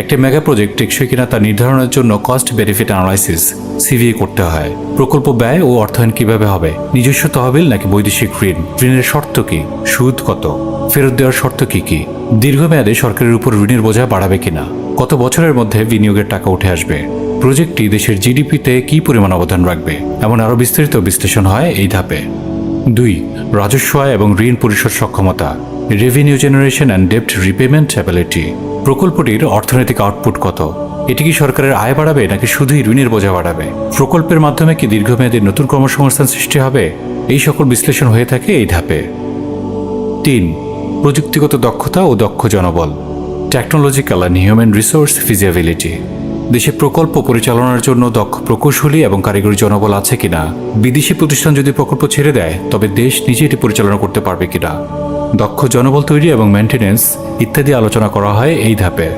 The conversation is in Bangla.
একটা মেগা প্রজেক্ট টেকসই কিনা তা নির্ধারণের জন্য কস্ট বেনিফিট অ্যানালাইসিস সিভিএ করতে হয়। প্রকল্প ব্যয় ও অর্থায়ন কীভাবে হবে? নিজস্ব তহবিল নাকি বৈদেশিক ঋণ? ঋণের শর্ত কি? সুদ কত? ফেরত দেওয়ার শর্ত কি কি? দীর্ঘমেয়াদে সরকারের উপর ঋণের বোঝা বাড়াবে কিনা? কত বছরের মধ্যে বিনিয়োগের টাকা উঠে আসবে? প্রজেক্টটি দেশের জিডিপিতে কি পরিমাণ অবদান রাখবে? এমন আরও বিস্তারিত বিশ্লেষণ হয় এই ধাপে। দুই, রাজস্ব আয় এবং ঋণ পরিশোধ সক্ষমতা রেভিনিউ জেনারেশন অ্যান্ড ডেপ্ট রিপেমেন্ট অ্যাবিলিটি প্রকল্পটির অর্থনৈতিক আউটপুট কত? এটি কি সরকারের আয় বাড়াবে নাকি শুধুই ঋণের বোঝা বাড়াবে? প্রকল্পের মাধ্যমে কি দীর্ঘমেয়াদী নতুন কর্মসংস্থান সৃষ্টি হবে? এই সকল বিশ্লেষণ হয়ে থাকে এই ধাপে। তিন, প্রযুক্তিগত দক্ষতা ও দক্ষ জনবল। Technological and human resource feasibility দেশে প্রকল্প পরিচালনার জন্য দক্ষ প্রকৌশলী এবং কারিগরি জনবল আছে কিনা? বিদেশি প্রতিষ্ঠান যদি প্রকল্প ছেড়ে দেয়, তবে দেশ নিজে এটি পরিচালনা করতে পারবে কিনা? দক্ষ জনবল তৈরি এবং মেনটেন্যান্স ইত্যাদি আলোচনা করা হয় এই ধাপে।